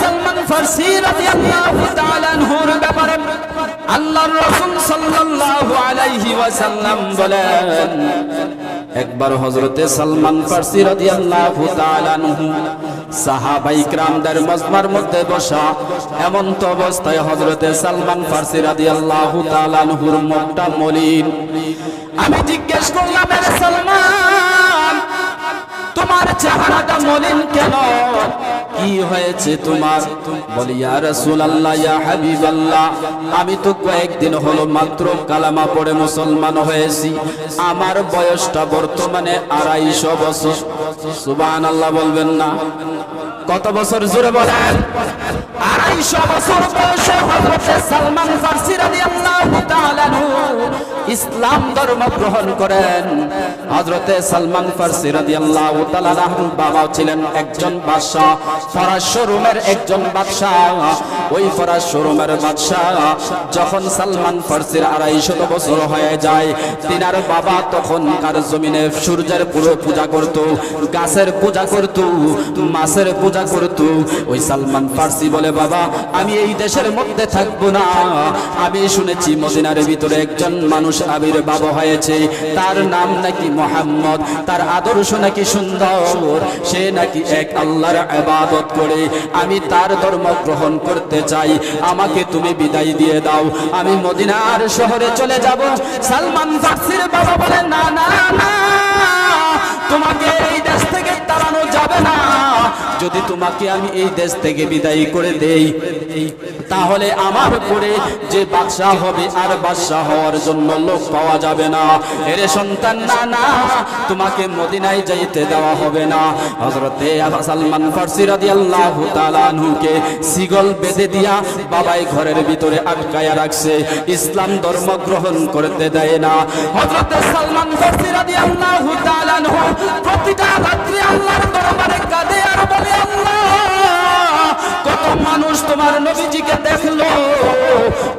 সালমান ফার্সি রাদিয়াল্লাহু তাআলা আনহুর ব্যাপারে আল্লাহর রাসূল সাল্লাল্লাহু আলাইহি ওয়াসাল্লাম বলেন, একবার হযরতে সালমান ফার্সি রাদিয়াল্লাহু তাআলা আনহু সাহাবাই کرامদের মজমার মধ্যে বসা এমন তো অবস্থায় হযরতে সালমান ফার্সি রাদিয়াল্লাহু তাআলা আনহুর মুখটা মলিন। আমি জিজ্ঞেস করলাম কি হয়েছে তোমার? বলি, ইয়া রাসূলুল্লাহ, ইয়া হাবিবাল্লাহ, আমি তো কয়েকদিন হলো মাত্র কালামা পড়ে মুসলমান হয়েছি। আমার বয়সটা বর্তমানে আড়াইশো বছর। সুবহানাল্লাহ বলবেন না। কত বছর জুড়ে বলেন? আড়াইশো বছর বয়সে হযরতে সালমান ফার্সি রাদিয়াল্লাহু তাআলা ইসলাম ধর্ম গ্রহণ করেন। হযরতে সালমান ফার্সি রাদিয়াল্লাহু তাআলা আনহুর বাবা ছিলেন একজন বাদশা ফরাস একজন বাদশা ওই ফরাস বাদশা যখন সালমান ফার্সির আড়াইশত বছর হয়ে যায়, তিনার বাবা তখনকার জমিনে সূর্যের পুরো পূজা করত, গাছের পূজা করত, মাছের পূজা করত। ওই সালমান ফার্সি বলে, বাবা, আমি এই দেশের মধ্যে থাকব না। আমি শুনেছি মদিনার ভিতরে একজন মানুষ আবির্ভাব হয়েছে। তার নাম নাকি মোহাম্মদ, তার আদর্শ নাকি সুন্দর, সে নাকি এক আল্লাহর ইবাদত করে। আমি তার ধর্ম গ্রহণ করতে চাই। আমাকে তুমি বিদায় দিয়ে দাও। আমি মদিনার শহরে চলে যাব। সালমান ফার্সির বাবা বলে না না না, তোমাকে এই দেশ থেকে তাড়ানো যাবে না। যদি তোমাকে আমি এই দেশ থেকে বিদায় করে দেই তাহলে আমার উপরে যে বাদশাহ হবে আর বাদশাহ হওয়ার জন্য লোক পাওয়া যাবে না। এরে সন্তান না না তোমাকে মদিনায় যাইতে দেওয়া হবে না। হযরতে আবু সালমান ফারসি রাদিয়াল্লাহু তাআলা আনহুকে সিগল বেঁধে দিয়া বাবাই ঘরের ভিতরে আটকায়া রাখছে। ইসলাম ধর্ম গ্রহণ করতে দেয় না। হযরতে সালমান ফারসি রাদিয়াল্লাহু তাআলা আনহু প্রতিটা রাত্রি আল্লাহর দরবারে কাঁদে আর বলে, আল্লাহ! কত মানুষ তোমার নবীজিকে দেখল।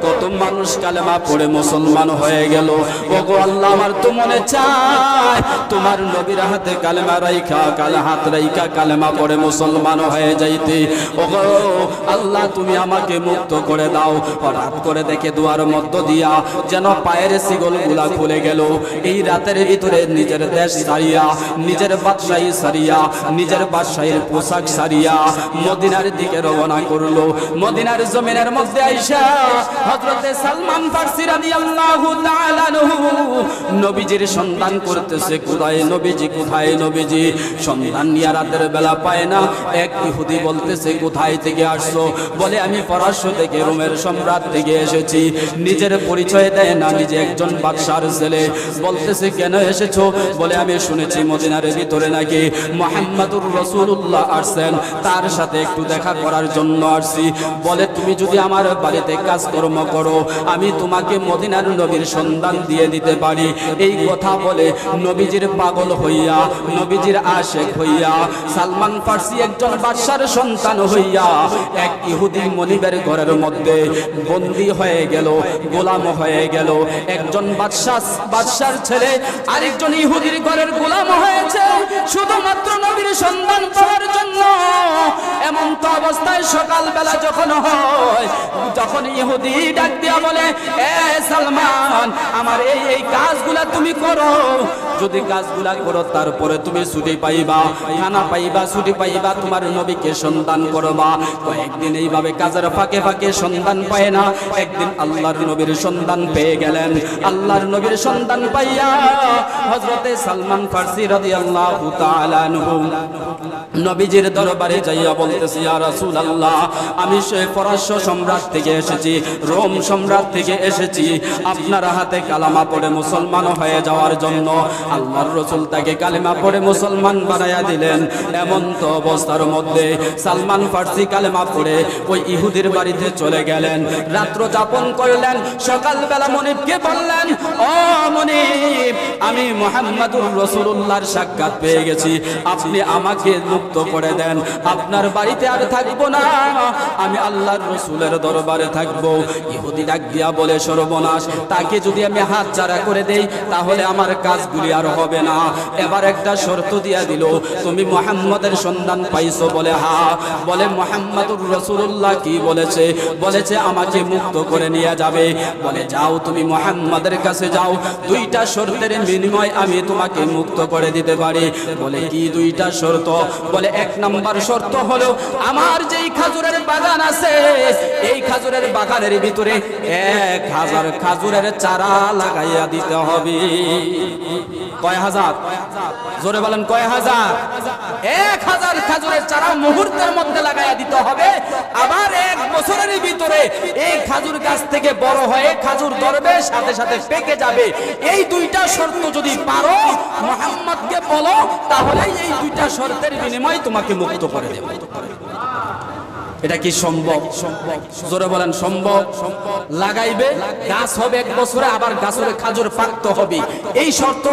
কত মানুষ কালেমা পড়ে মুসলমান হয়ে গেল। ওগো আল্লাহ আমার তো মনে চায়, তোমার নবীর হাতে কালেমা রাইখা, কালে হাত রাইখা কালেমা পড়ে মুসলমান হয়ে যাইতে। ওগো আল্লাহ তুমি আমাকে মুক্ত করে দাও, হঠাৎ করে দেখে দুয়ার মধ্য দিয়া যেন পায়ের সিগলগুলা খুলে গেল। এই রাতের ভিতরে নিজের দেশ সারিয়া নিজের বাদশাহী সারিয়া নিজের বাদশাহীর পোশাক সারিয়া মদিনার দিকে রওনা করল। মদিনার জমিনের মধ্যে আইসা হযরতে সালমান ফারসি রাদিয়াল্লাহু তাআলা নবীজির সন্ধান করতেছে, কোথায় নবীজি কোথায় নবীজি? সন্ধান নিয়ে রাতের বেলা পায় না। এক ইহুদি বলতেছে, কোথায় থেকে আসছো? বলে, আমি পরাশ্য থেকে, রোমের সম্রাট থেকে এসেছি। নিজের পরিচয় দেয় না, নিজে একজন বাদশার ছেলে। বলতেছে, কেন এসেছ? বলে, আমি শুনেছি মদিনার ভিতরে নাকি মোহাম্মদুর রসুল্লাহ আসছেন। তার সাথে একটু দেখা করার জন্য আসছি। বলে, তুমি যদি আমার বাড়িতে কাজকর্ম করো, আমি তোমাকে মদিনার নবীর সন্ধান দিয়ে দিতে পারি। এই কথা বলে নবীজির পাগল হইয়া, নবীজির আশেক হইয়া, সালমান ফার্সি একজন বাদশার সন্তান হইয়া, এক ইহুদি মনিবের ঘরের মধ্যে বন্দী হয়ে গেল, গোলাম হয়ে গেল। একজন বাদশাহ, বাদশার ছেলে, আরেকজন ইহুদির ঘরের গোলাম হয়েছে, শুধুমাত্র নবীর সন্ধান পাওয়ার জন্য। এমন তো অবস্থায় সকালবেলা যখন হয়, যখন ইহুদি ডাক দিয়া বলে, এ সালমান, আমার এই এই কাজগুলা তুমি করো। যদি কাজগুলা করো, তারপরে তুমি ছুটি পাইবা, খানা পাইবা, ছুটি পাইবা, তোমার নবীকে সন্ধান করবা। কয়েকদিন এইভাবে কাজের ফাঁকে ফাঁকে সন্ধান পায় না। একদিন আল্লাহর নবীর সন্ধান পেয়ে গেলেন। আল্লাহর নবীর সন্ধান পাইয়া হযরতে সালমান ফারসি তাআলা আনহু নবীজির দরবারে যাইয়া বলতেছি আমি সে সম্রাট থেকে এসেছি, রোম সম্রাট থেকে এসেছি। আপনার হাতে কালামা পড়ে মুসলমান হয়ে যাওয়ার জন্য আল্লাহর রসুল তাকে কালেমা পড়ে মুসলমান দিলেন। এমন তো অবস্থার মধ্যে সালমান ফার্সি কালেমা পড়ে ওই ইহুদির বাড়িতে চলে গেলেন। রাত্র যাপন করলেন, সকালবেলা মনিবকে বললেন, ও মনিব, আমি মোহাম্মদুর রসুল্লাহর সাক্ষাৎ পেয়ে গেছি। আপনি আমাকে মুক্ত করে দেন। আপনার বাড়িতে আর থাকব না। আমি আল্লাহর রসুলের দরবারে থাকব। ইহুদি ডাক দিয়া বলে, সর্বনাশ, তাকে যদি আমি হাত চারা করে দেই, তাহলে আমার কাজগুলি আর হবে না। এবার একটা শর্ত দিয়া দিল, তুমি মোহাম্মদের সন্ধান পাইছো বলে, হা। বলে, মোহাম্মদুর রসুল্লাহ কি বলেছে? বলেছে, আমাকে মুক্ত করে নিয়ে যাবে। বলে, যাও, তুমি মোহাম্মদের কাছে যাও। দুইটা শর্তের বিনিময় আমি তোমাকে মুক্ত করে দিতে পারি। বলে, কি দুইটা শর্ত? বলে, এক নাম্বার শর্ত হলো, আমার যেই খাজুরের বাগান আছে, এই খাজুরের বাগানের ভিতরে এক হাজার খাজুরের চারা লাগাইয়া দিতে হবে। কয় হাজার? জোরে বলেন, কয় হাজার? এক হাজার খাজুরের চারা মুহূর্তের মধ্যে লাগাইয়া দিতে হবে। আবার এক বছরের ভিতরে এই খাজুর গাছ থেকে বড় হয়ে খাজুর ধরবে, সাথে সাথে পেকে যাবে। এই দুইটা শর্ত যদি পারো, মোহাম্মদকে বলো তাহলে এই দুইটা শর্তের বিনিময়ে তোমাকে মুক্ত করে দেব। এটা কি সম্ভব? জোরে বলেন, সম্ভব? লাগাইবে? গাছ হবে এক বছরে, আবার গাছের খাজুর পাকতে হবে। এই শর্ত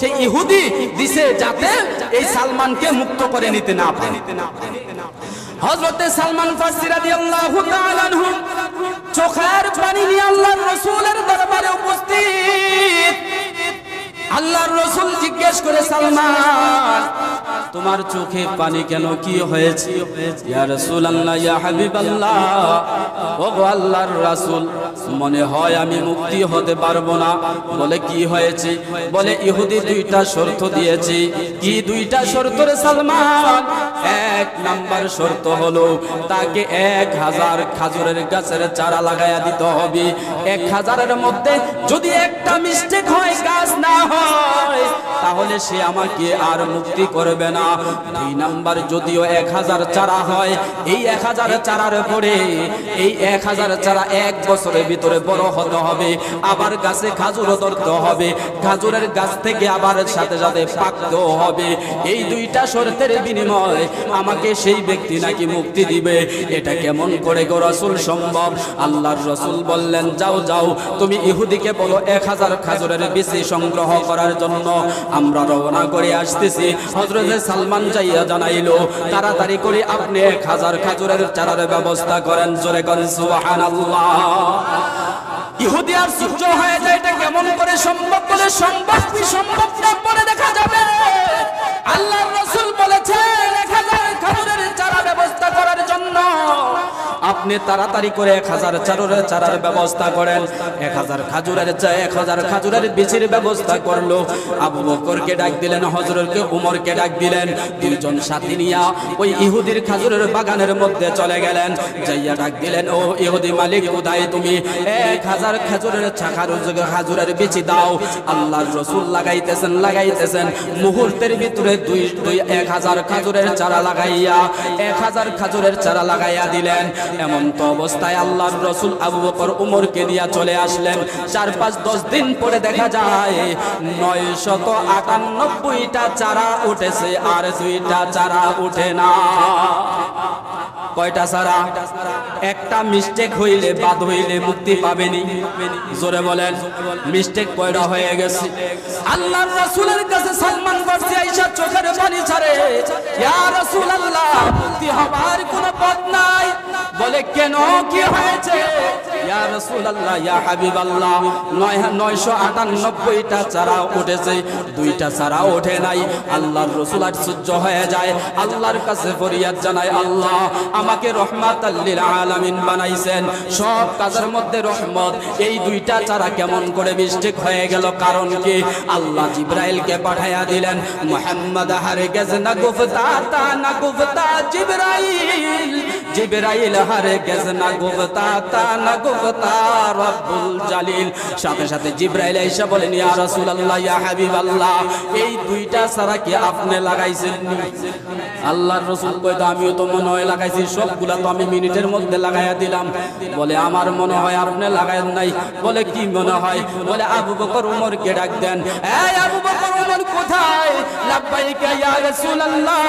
সেই ইহুদি দিছে যাতে এই সালমানকে মুক্ত করে নিতে না পারে। হযরতে সালমান ফারসি রাদিয়াল্লাহু তাআলা চোখের পানি নিয়ে আল্লাহর রাসূলের দরবারে উপস্থিত। আল্লাহর রাসূল জিজ্ঞেস করে, সালমান তোমার চোখে পানি কেন কি হয়েছে? মনে হয় আমি মুক্তি হতে পারব না। বলে কি হয়েছে? বলে ইহুদি দুইটা শর্ত দিয়েছে। কি দুইটা শর্ত রে সালমান? এক নাম্বার শর্ত হলো, তাকে এক হাজার খাজুরের গাছের চারা লাগাইয়া দিতে হবে। এক হাজারের মধ্যে যদি একটা মিস্টেক হয়, গাছ না হয়, তাহলে সে আমাকে আর মুক্তি করবে না। দুই নাম্বার, যদিও এক হাজার চারা হয়, এই এক হাজার চারার পরে, এই এক হাজার চারা এক বছরের ভিতরে বড় হতে হবে। আবার গাছে খাজুরও ধরতে হবে, খাজুরের গাছ থেকে আবার সাথে সাথে পাকতেও হবে। এই দুইটা শর্তের বিনিময় আমাকে সেই ব্যক্তি নাকি মুক্তি দিবে? এটা কেমন করে গো রসুল সম্ভব? আল্লাহর রসুল বললেন, যাও যাও, তুমি ইহুদিকে বলো এক হাজার খাজুরের বেশি সংগ্রহ করার জন্য। আমরা রওনা করে আসতেছি। হজরত সালমান যাইয়া জানাইলো, তাড়াতাড়ি করে আপনি এক হাজার খাজুরের চারার ব্যবস্থা করেন। জোরে করেন, সুবহানাল্লাহ। ইহুদি আর সূর্য হয়ে যায়, এটা কেমন করে সম্ভব বলে সম্ভব কি সম্ভব না পরে দেখা যাবে? আল্লাহর রাসূল বলেছেন, এক হাজার আপনি তাড়াতাড়ি করে এক হাজার চারুরের চারার ব্যবস্থা করেন। এক হাজার খাজুরের চা এক হাজার খাজুরের বিচির ব্যবস্থা করল। আবু বকরকে ডাক দিলেন, হজরতকে উমরকে ডাক দিলেন। দুইজন সাথী নিয়া ওই ইহুদির খাজুরের বাগানের মধ্যে চলে গেলেন। যাইয়া ডাক দিলেন, ও ইহুদি মালিক, কোথায় তুমি? এক হাজার খাজুরের চাখার খাজুরের বিচি দাও। আল্লাহর রসুল লাগাইতেছেন লাগাইতেছেন। মুহূর্তের ভিতরে দুই দুই, এক হাজার খাজুরের চারা লাগাইয়া, এক হাজার খাজুরের চারা লাগাইয়া দিলেন। এমন তো অবস্থায় আল্লাহর রসুল আবু বকর উমরকে দিয়া চলে আসলেন। চার পাঁচ দশ দিন পরে দেখা যায় নয় শত আটানব্বইটা চারা উঠেছে আর দুইটা চারা উঠে না। কয়টা চারা একটা মিস্টেক হইলে, বাদ হইলে মুক্তি পাবেনি। জোরে বলেন মিস্টেক কয়টা হয়ে গেছে। আল্লাহর রাসূলের কাছে সালমান ফারসি আয়েশা চোখের পানি ছাড়ে। ইয়া রাসূলুল্লাহ, মুক্তি হবার কোনো পথ নাই। বলে, কেন কি হয়েছে? ইয়া রাসূলুল্লাহ, ইয়া হাবিবাল্লাহ, নয় নয়শো আটানব্বইটা চারা উঠেছে। দুইটা চারা ওঠে নাই। আল্লাহর রসুল আশ্চর্য হয়ে যায়। আল্লাহর কাছে ফরিয়াদ জানায়, আল্লাহ আমাকে রহমাত আলামিন বানাইছেন। সব কাজের মধ্যে রহমত। এই দুইটা চারা কেমন করে মিস্টেক হয়ে গেল কারণ কি? আল্লাহ জিব্রাইলকে পাঠাইয়া দিলেন, মুহাম্মদ হারে গেছে না গুফতা তা না গুফতা জিব্রাইল। জিব্রাইল হারে গেছে না গুফতা তা না গুফতা রব্বুল জালিল। সাথে সাথে জিব্রাইল এসে বলেন, ইয়া রাসূলুল্লাহ, ইয়া হাবিবাল্লাহ, এই দুইটা ছাড়া কি আপনি লাগাইছেন আল্লাহর রসুল কইতো আমিও তো মনে হয় লাগাইছি সবগুলা তো আমি মিনিটের মধ্যে লাগাইয়া দিলাম। বলে, আমার মনে হয় আর আপনি লাগাইন নাই। বলে, কি মনে হয়? বলে, আবু বকর উমর কে ডাক দেন। এই আবু বকর উমর কোথায়? লাব্বাইকা ইয়া রাসূলুল্লাহ।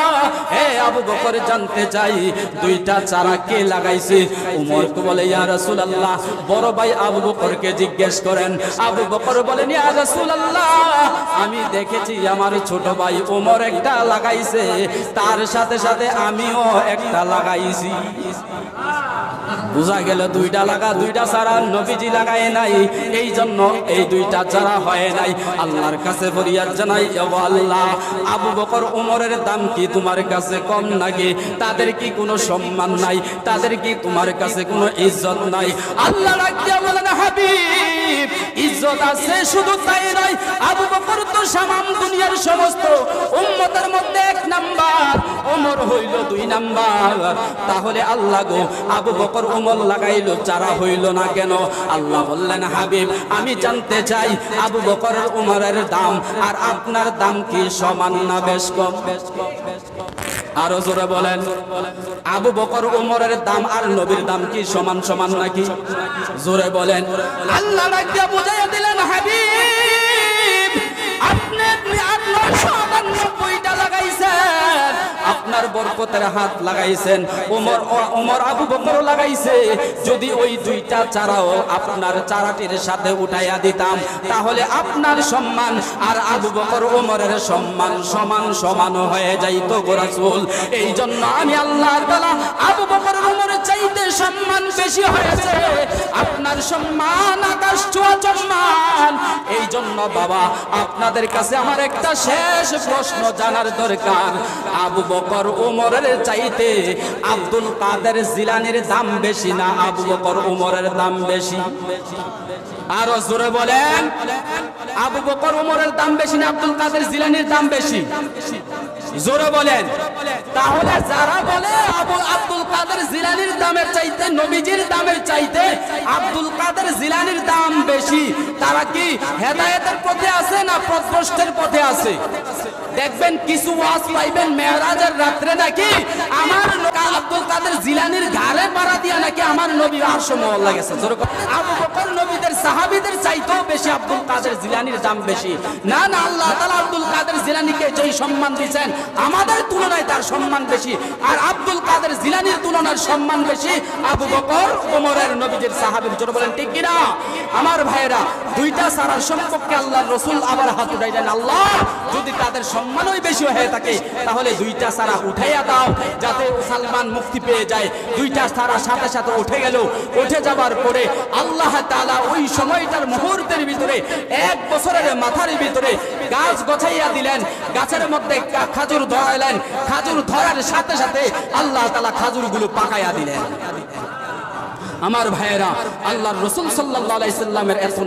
হে আবু বকর জানতে চাই, দুইটা চারা কে লাগাইছে? উমর বলে, ইয়া রাসূলুল্লাহ, বড় ভাই আবু বকরকে জিজ্ঞেস করেন, আবু বকর বলেন, ইয়া রাসূলুল্লাহ, আমি দেখেছি আমার ছোট ভাই উমর একটা লাগাইছে, তার সাথে সাথে আমিও একটা লাগাইছি। বুঝা গেল দুইটা লাগা, দুইটা চারা নবীজি লাগায় নাই। এই জন্য এই দুইটা চারা হয় নাই। আল্লাহর কাছে ফরিয়াদ জানাই, ও আল্লাহ, আবু বকর, উমরের দাম কি তোমার কাছে কম নাকি? তাদের কি কোনো সম্মান নাই? তাদের কি তোমার কাছে কোনো ইজ্জত নাই? আল্লাহ হাবিব, ইজ্জত আছে তাই আবু তো সমস্ত মধ্যে এক নাম্বার হইল দুই নাম্বার। তাহলে আল্লাহ আবু ওমর লাগাইলো, চারা হইল না কেন? আল্লাহ বললেন, হাবিব, আমি জানতে চাই আবু বকর উমরের দাম, আর আপনার দাম কি সমান না বেশ কম? আরও জোরে বলেন, আবু বকর, উমরের দাম আর নবীর দাম কি সমান সমান নাকি? জোরে বলেন, আল্লাহ বুঝাইয়া দিলেন, হাবিব বরকতের হাত লাগাইছেন। ওমর ওমর আবু বকর লাগাইছে। যদি ওই দুইটা চারাও আপনার চারাটির সাথে উঠাইয়া দিতাম, তাহলে আপনার সম্মান আর আবু বকর ওমরের সম্মান সমান সমান হয়ে যাইত গোরাসুল এই জন্য আমি আল্লাহ তাআলা আবু বকর ওমরের চাইতে সম্মান বেশি আপনার সম্মান, আকাশ ছোঁয়া সম্মান। এই জন্য বাবা, আপনাদের কাছে আমার একটা শেষ প্রশ্ন জানার দরকার। আবু বকর ওমরের চাইতে আব্দুল কাদের জিলানির দাম বেশি না? আবু বকর ওমরের দাম বেশি। আরও জোরে বলেন। আবু বকর ওমরের দাম বেশি না, আব্দুল কাদের জিলানির দাম বেশি? জোরে বলেন। তাহলে যারা বলে আবু আব্দুল কাদের জিলানির দামের চাইতে, নবীজির দামের চাইতে আব্দুল কাদের জিলানির দাম বেশি, তারা কি হেদায়েতের পথে আছে না পথভ্রষ্টের পথে আছে? দেখবেন কিছু ওয়াজ পাইবেন মেহরাজের রাত্রে নাকি আমার আব্দুল কাদের জিলানির ঘাড়ে পাড়া দিয়া নাকি আমার নবী আর সময় লাগেছে আবু বকর নবীদের সাহাবীদের চাইতেও বেশি আব্দুল কাদের জিলানির দাম বেশি। না না, আল্লাহ তাআলা আব্দুল কাদের জিলানিকে যেই সম্মান দিয়েছেন, আমাদের তুলনায় তার সম্মান বেশি। আর আব্দুল কাদের জিলানির তুলনার সম্মান বেশি আবু বকর, ওমরের নবীদের সাহাবীর। জন্য বলেন, ঠিক কিনা? আমার ভাইয়েরা, দুইটা সারার সম্পর্কে আল্লাহ রসুল আবার হাত উঠাইলেন। আল্লাহ, যদি তাদের সম্মানই বেশি হয়ে থাকে, তাহলে দুইটা সারা উঠাইয়া দাও, যাতে সালমান মুক্তি পেয়ে যায়। দুইটা সারা সাথে সাথে উঠে গেল। উঠে যাবার পরে আল্লাহ তাআলা ওই সময়টার মুহূর্তের ভিতরে, এক বছরের মাথার ভিতরে গাছ গছাইয়া দিলেন, গাছের মধ্যে খাজুর ধরাইলেন খাজুর ধরার সাথে সাথে আল্লাহ তালা খাজুরগুলো পাকাইয়া দিলেন। আমার ভাইয়েরা আল্লাহ রসুল সাল্লাহ আলাইসাল্লামের এত